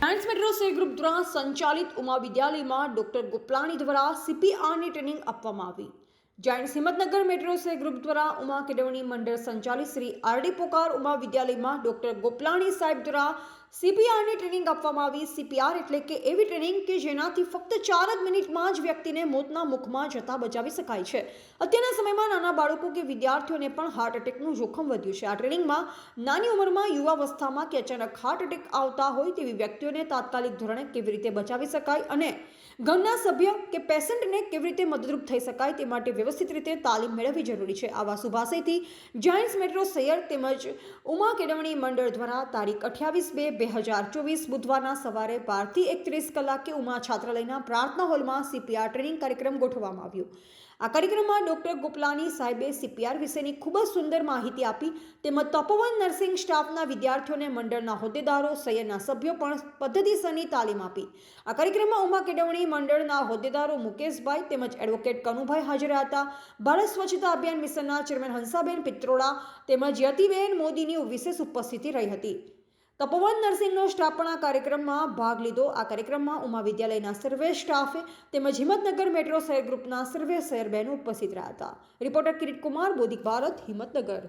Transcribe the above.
Giants metro group દ્વારા સંચાલિત ઉમા વિદ્યાલયમાં ડોક્ટર ગોપલાણી દ્વારા સીપીઆરની ટ્રેનિંગ આપવામાં આવી. જાણ હિંમતનગર મેટ્રો સે ગ્રુપ દ્વારા ઉમા કેળવણી મંડળ સંચાલિત શ્રી આરડી પોકાર ઉમા વિદ્યાલયમાં ડોક્ટર ગોપલાણી સાહેબ દ્વારા સીપીઆરની ટ્રેનિંગ આપવામાં આવી. સીપીઆર એટલે કે એવી ટ્રેનિંગ કે જેનાથી ફક્ત ચાર જ મિનિટમાં જ વ્યક્તિને મોતના મુખમાં જતા બચાવી શકાય છે. અત્યારના સમયમાં નાના બાળકો કે વિદ્યાર્થીઓને પણ હાર્ટ એટેકનું જોખમ વધ્યું છે. આ ટ્રેનિંગમાં નાની ઉંમરમાં યુવાવસ્થામાં કે અચાનક હાર્ટ એટેક આવતા હોય તેવી વ્યક્તિઓને તાત્કાલિક ધોરણે કેવી રીતે બચાવી શકાય અને ઘરના સભ્ય કે પેશન્ટને કેવી રીતે મદદરૂપ થઈ શકાય તે માટે વ્યવસ્થિત રીતે તાલીમ મેળવવી જરૂરી છે. આવા શુભાશયથી જાયન્ટ્સ મેટ્રો સૈયર તેમજ ઉમા કેળવણી મંડળ દ્વારા તારીખ અઠ્યાવીસ બે બે હજાર ચોવીસ બુધવારના સવારે બારથી એકત્રીસ કલાકે ઉમા છાત્રાલયના પ્રાર્થના હોલમાં સીપીઆર ટ્રેનિંગ કાર્યક્રમ ગોઠવવામાં આવ્યો. આ કાર્યક્રમમાં ડોક્ટર ગોપલાની સાહેબે સીપીઆર વિશેની ખૂબ જ સુંદર માહિતી આપી, તેમજ તપોવન નર્સિંગ સ્ટાફના વિદ્યાર્થીઓને મંડળના હોદ્દેદારો સૈયરના સભ્યો પણ પદ્ધતિસરની તાલીમ આપી. આ કાર્યક્રમમાં ઉમા કેળવણી મંડળના હોદ્દેદારો મુકેશભાઈ તેમજ એડવોકેટ કનુભાઈ હાજર હતા ભારત સ્વચ્છતા અભિયાન મિશનના ચેરમેન હંસાબેન પિત્રોડા તેમજ યતિબેન મોદીની વિશેષ ઉપસ્થિતિ રહી હતી. તપોવન નર્સિંગનો સ્ટાફ આ કાર્યક્રમમાં ભાગ લીધો. આ કાર્યક્રમમાં ઉમા વિદ્યાલયના સર્વે સ્ટાફે તેમજ હિંમતનગર મેટ્રો શહેર ગ્રુપના સર્વે શહેર બહેનો ઉપસ્થિત રહ્યા હતા. રિપોર્ટર કિરીટ કુમાર બોધિક ભારત, હિંમતનગર.